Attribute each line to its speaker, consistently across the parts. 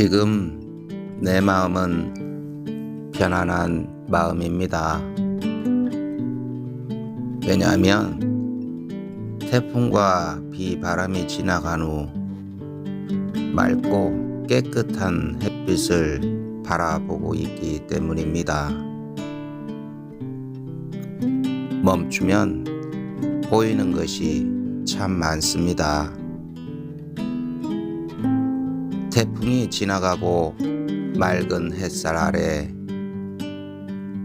Speaker 1: 지금 내 마음은 편안한 마음입니다. 왜냐하면 태풍과 비 바람이 지나간 후 맑고 깨끗한 햇빛을 바라보고 있기 때문입니다. 멈추면 보이는 것이 참 많습니다. 태풍이 지나가고 맑은 햇살 아래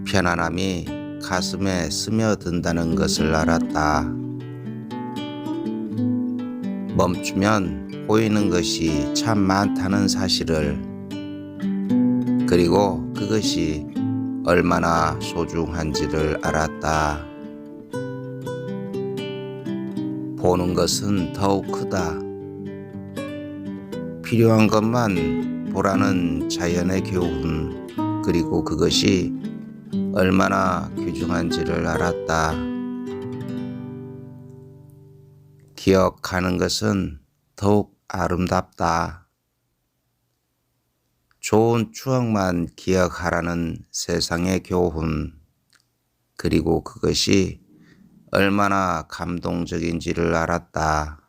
Speaker 1: 편안함이 가슴에 스며든다는 것을 알았다. 멈추면 보이는 것이 참 많다는 사실을 그리고 그것이 얼마나 소중한지를 알았다. 보는 것은 더욱 크다. 필요한 것만 보라는 자연의 교훈, 그리고 그것이 얼마나 귀중한지를 알았다. 기억하는 것은 더욱 아름답다. 좋은 추억만 기억하라는 세상의 교훈, 그리고 그것이 얼마나 감동적인지를 알았다.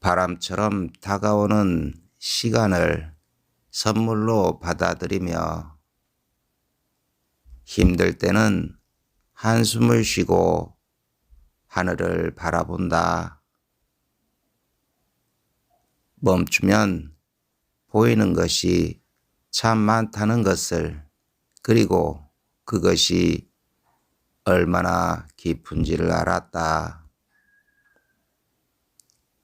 Speaker 1: 바람처럼 다가오는 시간을 선물로 받아들이며 힘들 때는 한숨을 쉬고 하늘을 바라본다. 멈추면 보이는 것이 참 많다는 것을 그리고 그것이 얼마나 깊은지를 알았다.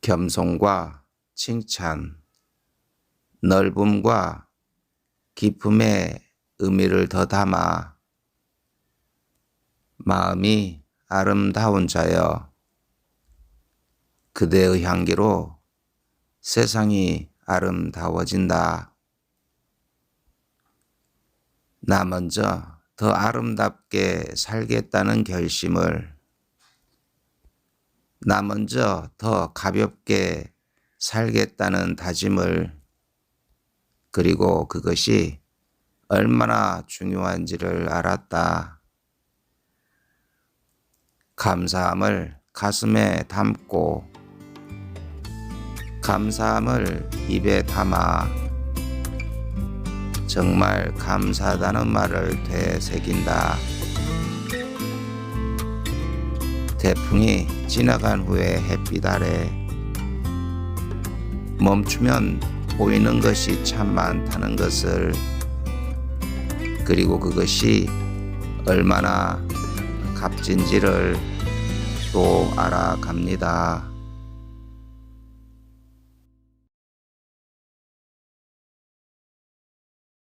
Speaker 1: 겸손과 칭찬, 넓음과 깊음의 의미를 더 담아 마음이 아름다운 자여 그대의 향기로 세상이 아름다워진다. 나 먼저 더 아름답게 살겠다는 결심을 나 먼저 더 가볍게 살겠다는 다짐을 그리고 그것이 얼마나 중요한지를 알았다. 감사함을 가슴에 담고 감사함을 입에 담아 정말 감사하다는 말을 되새긴다. 태풍이 지나간 후에 햇빛 아래 멈추면 보이는 것이 참 많다는 것을 그리고 그것이 얼마나 값진지를 또 알아갑니다.